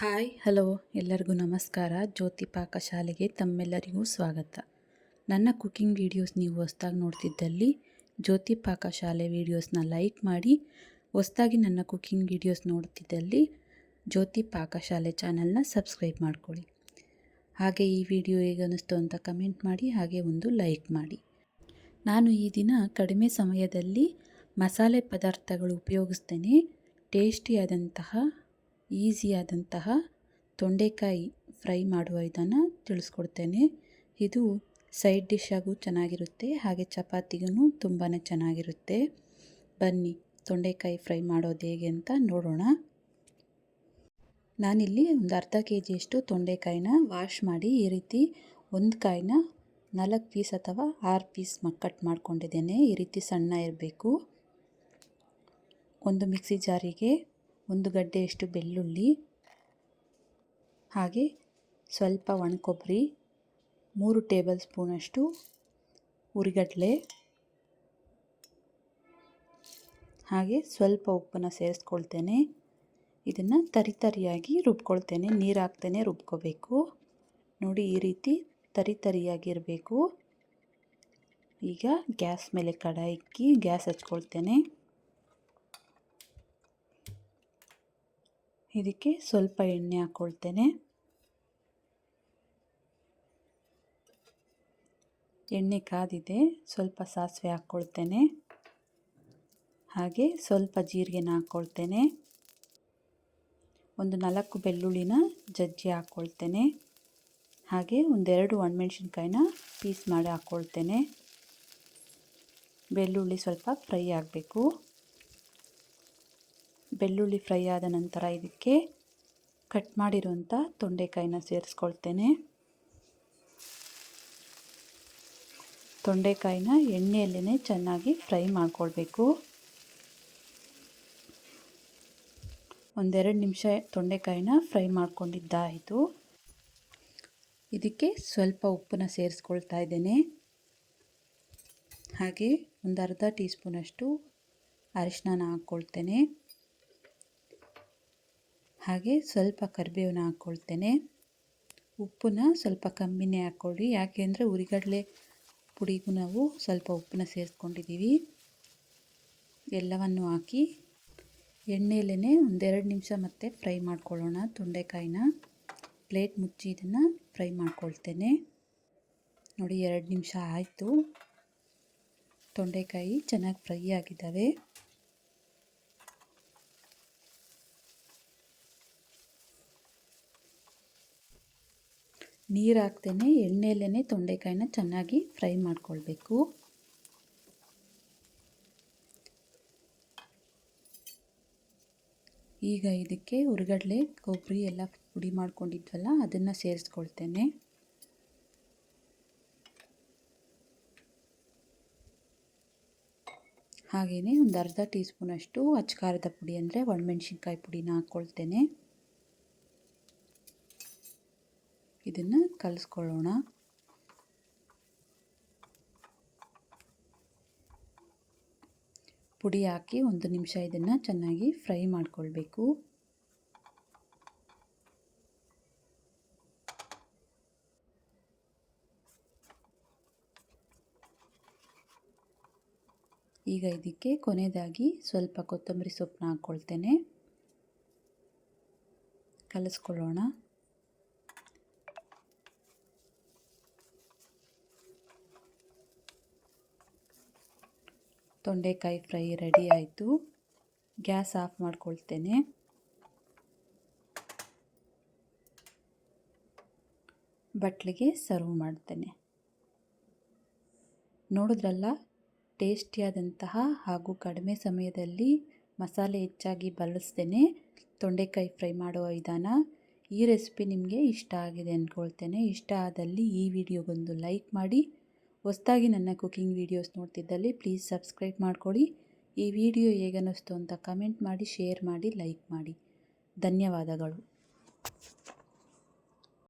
Hi, hello. ಎಲ್ಲರಿಗೂ ನಮಸ್ಕಾರ. ಜ್ಯೋತಿ ಪಾಕಶಾಲೆಗೆ ತಮ್ಮೆಲ್ಲರಿಗೂ ಸ್ವಾಗತ. ನನ್ನ ಕುಕ್ಕಿಂಗ್ ವೀಡಿಯೋಸ್ ನೀವು ಹೊಸ್ದಾಗಿ ನೋಡ್ತಿದ್ದಲ್ಲಿ ಜ್ಯೋತಿ ಪಾಕಶಾಲೆ ವೀಡಿಯೋಸ್ನ ಲೈಕ್ ಮಾಡಿ. ಹೊಸ್ದಾಗಿ ನನ್ನ ಕುಕ್ಕಿಂಗ್ ವೀಡಿಯೋಸ್ ನೋಡ್ತಿದ್ದಲ್ಲಿ ಜ್ಯೋತಿ ಪಾಕಶಾಲೆ ಚಾನಲ್ನ ಸಬ್ಸ್ಕ್ರೈಬ್ ಮಾಡ್ಕೊಳ್ಳಿ. ಹಾಗೆ ಈ ವಿಡಿಯೋ ಹೇಗನ್ನಿಸ್ತು ಅಂತ ಕಮೆಂಟ್ ಮಾಡಿ, ಹಾಗೆ ಒಂದು ಲೈಕ್ ಮಾಡಿ. ನಾನು ಈ ದಿನ ಕಡಿಮೆ ಸಮಯದಲ್ಲಿ ಮಸಾಲೆ ಪದಾರ್ಥಗಳು ಉಪಯೋಗಿಸ್ತೇನೆ. ಟೇಸ್ಟಿಯಾದಂತಹ ಈಸಿಯಾದಂತಹ ತೊಂಡೆಕಾಯಿ ಫ್ರೈ ಮಾಡುವ ವಿಧಾನ ತಿಳಿಸ್ಕೊಡ್ತೇನೆ. ಇದು ಸೈಡ್ ಡಿಶ್ಶಾಗೂ ಚೆನ್ನಾಗಿರುತ್ತೆ, ಹಾಗೆ ಚಪಾತಿಗೂ ತುಂಬಾ ಚೆನ್ನಾಗಿರುತ್ತೆ. ಬನ್ನಿ, ತೊಂಡೆಕಾಯಿ ಫ್ರೈ ಮಾಡೋದು ಹೇಗೆ ಅಂತ ನೋಡೋಣ. ನಾನಿಲ್ಲಿ ಒಂದು ಅರ್ಧ ಕೆ ಜಿಯಷ್ಟು ತೊಂಡೆಕಾಯಿನ ವಾಶ್ ಮಾಡಿ ಈ ರೀತಿ ಒಂದು ಕಾಯಿನ ನಾಲ್ಕು ಪೀಸ್ ಅಥವಾ ಆರು ಪೀಸ್ ಕಟ್ ಮಾಡ್ಕೊಂಡಿದ್ದೇನೆ. ಈ ರೀತಿ ಸಣ್ಣ ಇರಬೇಕು. ಒಂದು ಮಿಕ್ಸಿ ಜಾರಿಗೆ ಒಂದು ಗಡ್ಡೆಯಷ್ಟು ಬೆಳ್ಳುಳ್ಳಿ, ಹಾಗೆ ಸ್ವಲ್ಪ ಒಣಕೊಬ್ಬರಿ, ಮೂರು ಟೇಬಲ್ ಸ್ಪೂನಷ್ಟು ಉರಿಗಡಲೆ, ಹಾಗೆ ಸ್ವಲ್ಪ ಉಪ್ಪನ್ನು ಸೇರಿಸ್ಕೊಳ್ತೇನೆ. ಇದನ್ನು ತರಿ ತರಿಯಾಗಿ ರುಬ್ಕೊಳ್ತೇನೆ. ನೀರು ಹಾಕ್ತೇನೆ ರುಬ್ಕೋಬೇಕು. ನೋಡಿ ಈ ರೀತಿ ತರಿ ತರಿಯಾಗಿರಬೇಕು. ಈಗ ಗ್ಯಾಸ್ ಮೇಲೆ ಕಡಾಯಿ ಇಕ್ಕಿ ಗ್ಯಾಸ್ ಹಚ್ಕೊಳ್ತೇನೆ. ಇದಕ್ಕೆ ಸ್ವಲ್ಪ ಎಣ್ಣೆ ಹಾಕ್ಕೊಳ್ತೇನೆ ಎಣ್ಣೆ ಕಾದಿದೆ, ಸ್ವಲ್ಪ ಸಾಸಿವೆ ಹಾಕ್ಕೊಳ್ತೇನೆ ಹಾಗೆ ಸ್ವಲ್ಪ ಜೀರಿಗೆನ ಹಾಕ್ಕೊಳ್ತೇನೆ ಒಂದು ನಾಲ್ಕು ಬೆಳ್ಳುಳ್ಳಿನ ಜಜ್ಜಿ ಹಾಕ್ಕೊಳ್ತೇನೆ ಹಾಗೆ ಒಂದೆರಡು ಒಣಮೆಣ್ಸಿನ್ಕಾಯಿನ ಪೀಸ್ ಮಾಡಿ ಹಾಕ್ಕೊಳ್ತೇನೆ ಬೆಳ್ಳುಳ್ಳಿ ಸ್ವಲ್ಪ ಫ್ರೈ ಆಗಬೇಕು. ಬೆಳ್ಳುಳ್ಳಿ ಫ್ರೈ ಆದ ನಂತರ ಇದಕ್ಕೆ ಕಟ್ ಮಾಡಿರುವಂಥ ತೊಂಡೆಕಾಯಿನ ಸೇರಿಸ್ಕೊಳ್ತೇನೆ. ತೊಂಡೆಕಾಯಿನ ಎಣ್ಣೆಯಲ್ಲೇ ಚೆನ್ನಾಗಿ ಫ್ರೈ ಮಾಡ್ಕೊಳ್ಬೇಕು. ಒಂದೆರಡು ನಿಮಿಷ ತೊಂಡೆಕಾಯಿನ ಫ್ರೈ ಮಾಡ್ಕೊಂಡಿದ್ದಾಯಿತು. ಇದಕ್ಕೆ ಸ್ವಲ್ಪ ಉಪ್ಪನ್ನು ಸೇರಿಸ್ಕೊಳ್ತಾ ಇದ್ದೇನೆ. ಹಾಗೆ ಒಂದು ಅರ್ಧ ಟೀ ಸ್ಪೂನಷ್ಟು ಅರಿಶಿನ ಹಾಕ್ಕೊಳ್ತೇನೆ. ಹಾಗೆ ಸ್ವಲ್ಪ ಕರಿಬೇವನ್ನ ಹಾಕ್ಕೊಳ್ತೇನೆ. ಉಪ್ಪನ್ನ ಸ್ವಲ್ಪ ಕಮ್ಮಿನೇ ಹಾಕ್ಕೊಳ್ಳಿ ಯಾಕೆ ಅಂದರೆ ಉರಿಗಡಲೆ ಪುಡಿಗೂ ನಾವು ಸ್ವಲ್ಪ ಉಪ್ಪನ್ನ ಸೇರಿಸ್ಕೊಂಡಿದ್ದೀವಿ. ಎಲ್ಲವನ್ನು ಹಾಕಿ ಎಣ್ಣೆಯಲ್ಲೇ ಒಂದೆರಡು ನಿಮಿಷ ಮತ್ತೆ ಫ್ರೈ ಮಾಡ್ಕೊಳ್ಳೋಣ ತೊಂಡೆಕಾಯಿನ. ಪ್ಲೇಟ್ ಮುಚ್ಚಿ ಇದನ್ನು ಫ್ರೈ ಮಾಡ್ಕೊಳ್ತೇನೆ. ನೋಡಿ ಎರಡು ನಿಮಿಷ ಆಯಿತು. ತೊಂಡೆಕಾಯಿ ಚೆನ್ನಾಗಿ ಫ್ರೈ ಆಗಿದ್ದಾವೆ. ನೀರು ಹಾಕ್ತೇನೆ ಎಣ್ಣೆಯಲ್ಲೇ ತೊಂಡೆಕಾಯಿನ ಚೆನ್ನಾಗಿ ಫ್ರೈ ಮಾಡ್ಕೊಳ್ಬೇಕು. ಈಗ ಇದಕ್ಕೆ ಉರ್ಗಡ್ಲೆ ಕೊಬ್ಬರಿ ಎಲ್ಲ ಪುಡಿ ಮಾಡ್ಕೊಂಡಿದ್ವಲ್ಲ, ಅದನ್ನು ಸೇರಿಸ್ಕೊಳ್ತೇನೆ. ಹಾಗೆಯೇ ಒಂದು ಅರ್ಧ ಟೀ ಸ್ಪೂನಷ್ಟು ಅಚ್ಚಕಾರದ ಪುಡಿ ಅಂದರೆ ಒಣಮೆಣ್ಸಿನ್ಕಾಯಿ ಪುಡಿನ ಹಾಕ್ಕೊಳ್ತೇನೆ ಇದನ್ನು ಕಲಿಸ್ಕೊಳ್ಳೋಣ. ಪುಡಿ ಹಾಕಿ ಒಂದು ನಿಮಿಷ ಇದನ್ನು ಚೆನ್ನಾಗಿ ಫ್ರೈ ಮಾಡಿಕೊಳ್ಬೇಕು. ಈಗ ಇದಕ್ಕೆ ಕೊನೆಯದಾಗಿ ಸ್ವಲ್ಪ ಕೊತ್ತಂಬರಿ ಸೊಪ್ಪನ್ನ ಹಾಕ್ಕೊಳ್ತೇನೆ. ಕಲಿಸ್ಕೊಳ್ಳೋಣ. ತೊಂಡೆಕಾಯಿ ಫ್ರೈ ರೆಡಿ ಆಯಿತು. ಗ್ಯಾಸ್ ಆಫ್ ಮಾಡ್ಕೊಳ್ತೇನೆ. ಬಟ್ಲಿಗೆ ಸರ್ವ್ ಮಾಡ್ತೇನೆ. ನೋಡಿದ್ರಲ್ಲ, ಟೇಸ್ಟಿಯಾದಂತಹ ಹಾಗೂ ಕಡಿಮೆ ಸಮಯದಲ್ಲಿ ಮಸಾಲೆ ಹೆಚ್ಚಾಗಿ ಬಳಸ್ತೇನೆ. ತೊಂಡೆಕಾಯಿ ಫ್ರೈ ಮಾಡುವ ವಿಧಾನ ಈ ರೆಸಿಪಿ ನಿಮಗೆ ಇಷ್ಟ ಆಗಿದೆ ಅಂದ್ಕೊಳ್ತೇನೆ ಇಷ್ಟ ಆದಲ್ಲಿ ಈ ವಿಡಿಯೋಗೊಂದು ಲೈಕ್ ಮಾಡಿ. ಹೊಸದಾಗಿ ನನ್ನ ಕುಕಿಂಗ್ ವೀಡಿಯೋಸ್ ನೋಡ್ತಿದ್ದಲ್ಲಿ ಪ್ಲೀಸ್ ಸಬ್ಸ್ಕ್ರೈಬ್ ಮಾಡಿಕೊಡಿ ಈ ವಿಡಿಯೋ ಹೇಗನ್ನಿಸ್ತು ಅಂತ ಕಮೆಂಟ್ ಮಾಡಿ, ಶೇರ್ ಮಾಡಿ, ಲೈಕ್ ಮಾಡಿ. ಧನ್ಯವಾದಗಳು.